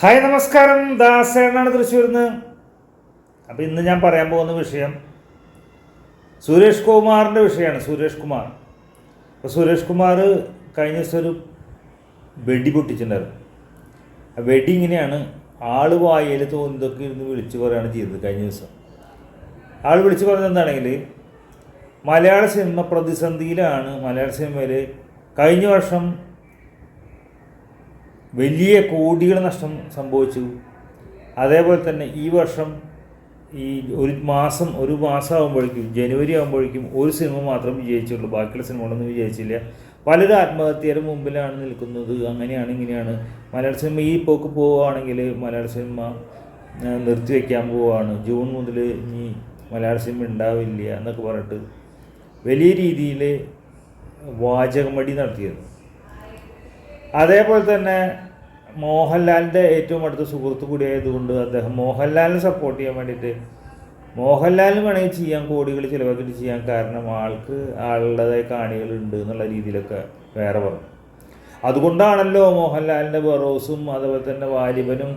Hi നമസ്കാരം. ദാസേണാണ് തൃശ്ശൂരിൽ നിന്ന് അപ്പോൾ ഇന്ന് ഞാൻ പറയാൻ പോകുന്ന വിഷയം സുരേഷ് കുമാറിന്റെ വിഷയമാണ്. സുരേഷ് കുമാർ. അപ്പോൾ സുരേഷ് കുമാർ കഴിഞ്ഞ ദിവസം ഒരു വെടി പൊട്ടിച്ചിട്ടുണ്ടായിരുന്നു. ആ വെടി ഇങ്ങനെയാണ് ആൾ വായയിൽ തോന്നിയതൊക്കെ ഇരുന്ന് വിളിച്ചു പറയുകയാണ് ചെയ്തത് കഴിഞ്ഞ ദിവസം. ആൾ വിളിച്ചു പറഞ്ഞത് എന്താണെങ്കിൽ മലയാള സിനിമ പ്രതിസന്ധിയിലാണ് മലയാള സിനിമയിൽ കഴിഞ്ഞ വർഷം വലിയ കോടികൾ നഷ്ടം സംഭവിച്ചു. അതേപോലെ തന്നെ ഈ വർഷം ഈ ഒരു മാസം ഒരു മാസം ആകുമ്പോഴേക്കും ജനുവരി ആകുമ്പോഴേക്കും ഒരു സിനിമ മാത്രം വിജയിച്ചുള്ളൂ. ബാക്കിയുള്ള സിനിമകളൊന്നും വിജയിച്ചില്ല. പലരും ആത്മഹത്യയുടെ മുമ്പിലാണ് നിൽക്കുന്നത്. അങ്ങനെയാണ് ഇങ്ങനെയാണ്. മലയാള സിനിമ ഈ പോക്ക് പോവുകയാണെങ്കിൽ മലയാള സിനിമ നിർത്തിവെക്കാൻ പോവുകയാണ്. ജൂൺ മുതൽ ഇനി മലയാള സിനിമ ഉണ്ടാവില്ല എന്നൊക്കെ പറഞ്ഞിട്ട് വലിയ രീതിയിൽ വാചകമടി നടത്തിയത് അതേപോലെ തന്നെ മോഹൻലാലിന്റെ ഏറ്റവും അടുത്ത സുഹൃത്ത് കൂടിയായതുകൊണ്ട് അദ്ദേഹം മോഹൻലാലിനെ സപ്പോർട്ട് ചെയ്യാൻ വേണ്ടിയിട്ട് മോഹൻലാലിന് വേണമെങ്കിൽ ചെയ്യാൻ കോടികൾ ചിലവാക്കിയിട്ട് ചെയ്യാൻ കാരണം ആൾക്ക് ആളുടേതായ കാണികളുണ്ട് എന്നുള്ള രീതിയിലൊക്കെ വേറെ പറഞ്ഞു. അതുകൊണ്ടാണല്ലോ മോഹൻലാലിന്റെ ബറോസും അതുപോലെ തന്നെ വാലിബനും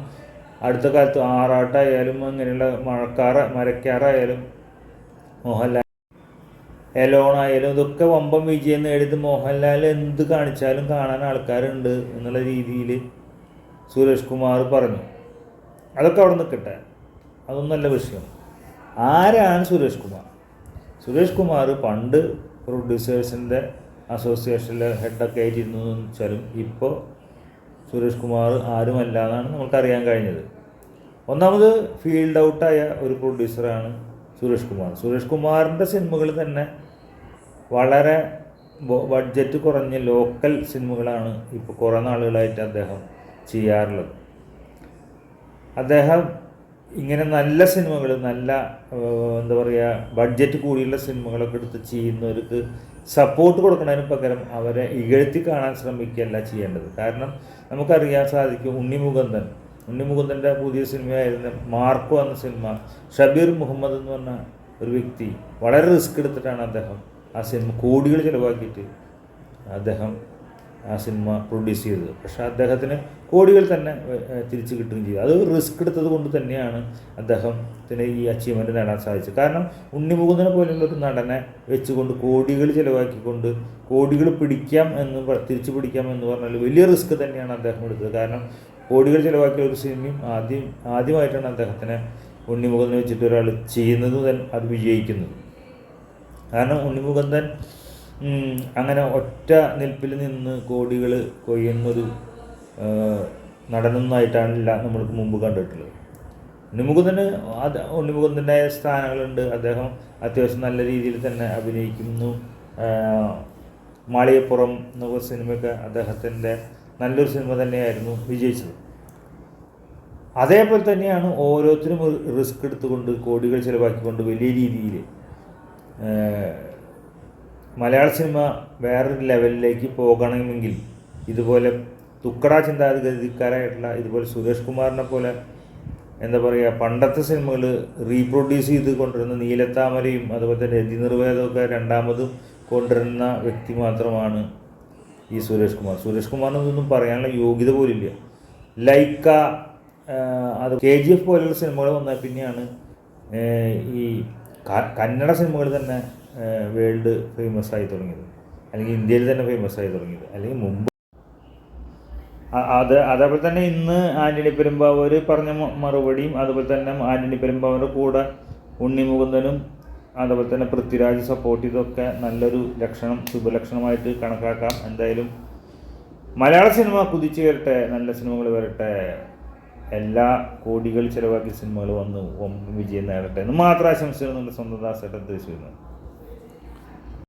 അടുത്ത കാലത്ത് ആറാട്ടായാലും അങ്ങനെയുള്ള മഴക്കാറ മരക്കാറായാലും മോഹൻലാൽ എലോണായാലും ഇതൊക്കെ വമ്പം വിജയം നേടിയത് മോഹൻലാൽ എന്ത് കാണിച്ചാലും കാണാൻ ആൾക്കാരുണ്ട് എന്നുള്ള രീതിയിൽ സുരേഷ് കുമാർ പറഞ്ഞു. അതൊക്കെ അവിടെ നിൽക്കട്ടെ. അതൊന്നല്ല വിഷയം. ആരാണ് സുരേഷ് കുമാർ? സുരേഷ് കുമാർ പണ്ട് പ്രൊഡ്യൂസേഴ്സിന്റെ അസോസിയേഷനിലെ ഹെഡൊക്കെ ആയിട്ടിരുന്നു എന്ന് വെച്ചാലും ഇപ്പോൾ സുരേഷ് കുമാർ ആരുമല്ല എന്നാണ് നമുക്കറിയാൻ കഴിഞ്ഞത്. ഒന്നാമത് ഫീൽഡ് ഔട്ടായ ഒരു പ്രൊഡ്യൂസറാണ് സുരേഷ് കുമാർ. സുരേഷ് കുമാറിന്റെ സിനിമകൾ തന്നെ വളരെ ബഡ്ജറ്റ് കുറഞ്ഞ ലോക്കൽ സിനിമകളാണ് ഇപ്പോൾ കുറേ നാളുകളായിട്ട് അദ്ദേഹം ചെയ്യാറുള്ളത്. അദ്ദേഹം ഇങ്ങനെ നല്ല സിനിമകൾ നല്ല എന്താ പറയുക ബഡ്ജറ്റ് കൂടിയുള്ള സിനിമകളൊക്കെ എടുത്ത് ചെയ്യുന്നവർക്ക് സപ്പോർട്ട് കൊടുക്കുന്നതിന് പകരം അവരെ ഇകഴ്ത്തി കാണാൻ ശ്രമിക്കുകയല്ല ചെയ്യേണ്ടത്. കാരണം നമുക്കറിയാൻ സാധിക്കും ഉണ്ണിമുകുന്ദൻ ഉണ്ണിമുകുന്ദന്റെ പുതിയ സിനിമയായിരുന്ന മാർക്കോ എന്ന സിനിമ ഷബീർ മുഹമ്മദ് എന്ന് പറഞ്ഞ ഒരു വ്യക്തി വളരെ റിസ്ക് എടുത്തിട്ടാണ് അദ്ദേഹം ആ സിനിമ കോടികൾ ചിലവാക്കിയിട്ട് അദ്ദേഹം ആ സിനിമ പ്രൊഡ്യൂസ് ചെയ്തത്. പക്ഷേ അദ്ദേഹത്തിന് കോടികൾ തന്നെ തിരിച്ചു കിട്ടുകയും ചെയ്തു. അത് റിസ്ക് എടുത്തത് കൊണ്ട് തന്നെയാണ് അദ്ദേഹത്തിന് ഈ അച്ചീവ്മെന്റ് നേടാൻ സാധിച്ചത്. കാരണം ഉണ്ണിമുകുന്ദനെ പോലെയുള്ള ഒരു നടനെ വെച്ചുകൊണ്ട് കോടികൾ ചിലവാക്കിക്കൊണ്ട് കോടികൾ പിടിക്കാം എന്ന് തിരിച്ചു പിടിക്കാം എന്ന് പറഞ്ഞാൽ വലിയ റിസ്ക് തന്നെയാണ് അദ്ദേഹം എടുത്തത്. കാരണം കോടികൾ ചിലവാക്കിയ ഒരു സിനിമയും ആദ്യം ആദ്യമായിട്ടാണ് അദ്ദേഹത്തിനെ ഉണ്ണിമുകുന്ദൻ വെച്ചിട്ട് ഒരാൾ ചെയ്യുന്നത് അത് വിജയിക്കുന്നത്. കാരണം ഉണ്ണിമുകുന്ദൻ അങ്ങനെ ഒറ്റ നിൽപ്പിൽ നിന്ന് കോടികൾ കൊയ്യുന്നൊരു നടനൊന്നായിട്ടാണില്ല നമ്മൾക്ക് മുമ്പ് കണ്ടിട്ടുള്ളത്. ഉണ്ണിമുകുന്ദന് അത് ഉണ്ണിമുകുന്ദന്റെ സ്ഥാനങ്ങളുണ്ട്. അദ്ദേഹം അത്യാവശ്യം നല്ല രീതിയിൽ തന്നെ അഭിനയിക്കുന്നു. മാളികപ്പുറം എന്നുള്ള സിനിമയൊക്കെ അദ്ദേഹത്തിന്റെ നല്ലൊരു സിനിമ തന്നെയായിരുന്നു വിജയിച്ചത്. അതേപോലെ തന്നെയാണ് ഓരോരുത്തരും റിസ്ക് എടുത്തുകൊണ്ട് കോടികൾ ചിലവാക്കിക്കൊണ്ട് വലിയ രീതിയിൽ മലയാള സിനിമ വേറൊരു ലെവലിലേക്ക് പോകണമെങ്കിൽ ഇതുപോലെ തുക്കട ചിന്താഗതിക്കാരായിട്ടുള്ള ഇതുപോലെ സുരേഷ് കുമാറിനെ പോലെ എന്താ പറയുക പണ്ടത്തെ സിനിമകൾ റീപ്രൊഡ്യൂസ് ചെയ്ത് കൊണ്ടുവരുന്ന നീലത്താമരയും അതുപോലെ തന്നെ രതി നിർവേദമൊക്കെ രണ്ടാമതും കൊണ്ടുവരുന്ന വ്യക്തി മാത്രമാണ് ഈ സുരേഷ് കുമാർ സുരേഷ് കുമാറിനൊന്നും പറയാനുള്ള യോഗ്യത പോലില്ല ലൈക്ക അത് കെ ജി എഫ് പോലുള്ള സിനിമകൾ വന്നാൽ പിന്നെയാണ് ഈ കന്നഡ സിനിമകൾ തന്നെ വേൾഡ് ഫേമസ് ആയി തുടങ്ങിയത്. അല്ലെങ്കിൽ ഇന്ത്യയിൽ തന്നെ ഫേമസ് ആയി തുടങ്ങിയത്. അല്ലെങ്കിൽ മുമ്പ് അത് അതേപോലെ തന്നെ ഇന്ന് ആന്റണി പെരുമ്പാവൂർ പറഞ്ഞ മറുപടിയും അതുപോലെ തന്നെ ആന്റണി പെരുമ്പാവൂരുടെ കൂടെ ഉണ്ണി മുകുന്ദനും അതുപോലെ തന്നെ പൃഥ്വിരാജ് സപ്പോർട്ട് ചെയ്തൊക്കെ നല്ലൊരു ലക്ഷണം ശുഭലക്ഷണമായിട്ട് കണക്കാക്കാം. എന്തായാലും മലയാള സിനിമ കുതിച്ചു വരട്ടെ നല്ല സിനിമകൾ വരട്ടെ. എല്ലാ കോടികൾ ചിലവാക്കിയ സിനിമകൾ വന്ന് വിജയം നേടട്ടെ എന്ന് മാത്രം ആശംസിക്കുന്നു സ്വന്തം ദാസേട്ടൻ തൃശ്ശൂരിൽ